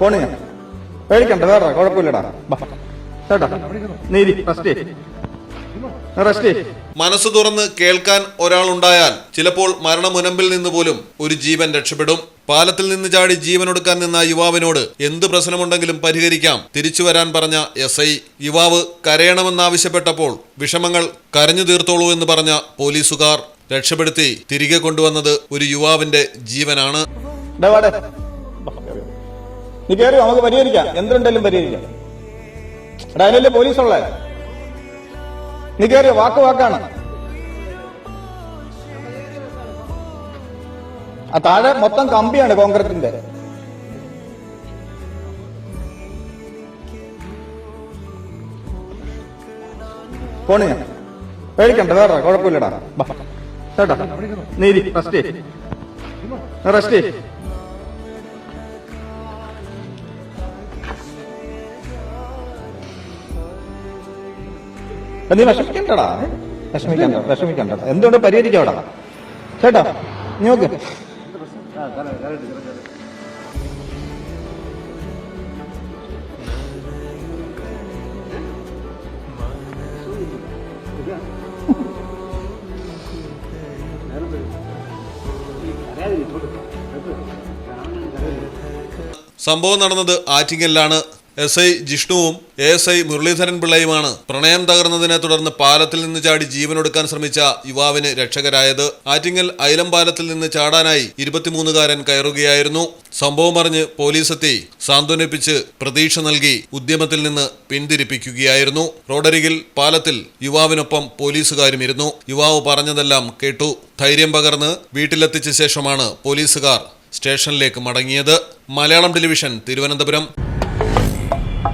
പോണു. പേടിക്കണ്ട വേറെ കുഴപ്പമില്ലടാ. ബാ. ചേട്ടാ നീതി ഫസ്റ്റ് മനസ്സ് തുറന്ന് കേൾക്കാൻ ഒരാളുണ്ടായാൽ ചിലപ്പോൾ മരണമുനമ്പിൽ നിന്ന് പോലും ഒരു ജീവൻ രക്ഷപ്പെടും. പാലത്തിൽ നിന്ന് ചാടി ജീവനൊടുക്കാൻ നിന്ന യുവാവിനോട് എന്ത് പ്രശ്നമുണ്ടെങ്കിലും പരിഹരിക്കാം. തിരിച്ചു വരാൻ പറഞ്ഞ എസ് ഐ യുവാവ് കരയണമെന്നാവശ്യപ്പെട്ടപ്പോൾ വിഷമങ്ങൾ കരഞ്ഞു തീർത്തോളൂ എന്ന് പറഞ്ഞ പോലീസുകാർ രക്ഷപ്പെടുത്തി തിരികെ കൊണ്ടുവന്നത് ഒരു യുവാവിന്റെ ജീവനാണ്. നീ കയറി നമുക്ക് പരിഹരിക്കാം. എന്തുണ്ടെങ്കിലും പരിഹരിക്കാം. എടാ അതിനല്ലേ പോലീസുള്ളേ? നീ കയറിയോ വാക്ക് വാക്കാണ്. ആ താഴെ മൊത്തം കമ്പിയാണ് കോൺക്രീറ്റിന്റെ. പോണു ഞാൻ. പേടിക്കണ്ട വേറെ കുഴപ്പമില്ലടാ. കേട്ടോ? നീതി റെസ്റ്റ് റെസ്റ്റ് നീ വിഷമിക്കണ്ടടാ. വിഷമിക്കണ്ട വിഷമിക്കണ്ട. എന്തുകൊണ്ട് പരിഹരിക്കാവടാ? ചേട്ടാ നീ നോക്ക്. സംഭവം നടന്നത് ആറ്റിങ്ങലിലാണ്. എസ് ഐ ജിഷ്ണുവും എ എസ് ഐ മുരളീധരൻ പിള്ളയുമാണ് പ്രണയം തകർന്നതിനെ തുടർന്ന് പാലത്തിൽ നിന്ന് ചാടി ജീവനൊടുക്കാൻ ശ്രമിച്ച യുവാവിന് രക്ഷകരായത്. ആറ്റിങ്ങൽ ഐലം പാലത്തിൽ നിന്ന് ചാടാനായി ഇരുപത്തിമൂന്നുകാരൻ കയറുകയായിരുന്നു. സംഭവം അറിഞ്ഞ് പോലീസെത്തി. സാന്ത്വനിപ്പിച്ച് പ്രതീക്ഷ നൽകി ഉദ്യമത്തിൽ നിന്ന് പിന്തിരിപ്പിക്കുകയായിരുന്നു. റോഡരികിൽ പാലത്തിൽ യുവാവിനൊപ്പം പോലീസുകാരും ഇരുന്നു യുവാവ് പറഞ്ഞതെല്ലാം കേട്ടു. ധൈര്യം പകർന്ന് വീട്ടിലെത്തിച്ച ശേഷമാണ് പോലീസുകാർ സ്റ്റേഷനിലേക്ക് മടങ്ങിയത്. മലയാളം ടെലിവിഷൻ തിരുവനന്തപുരം.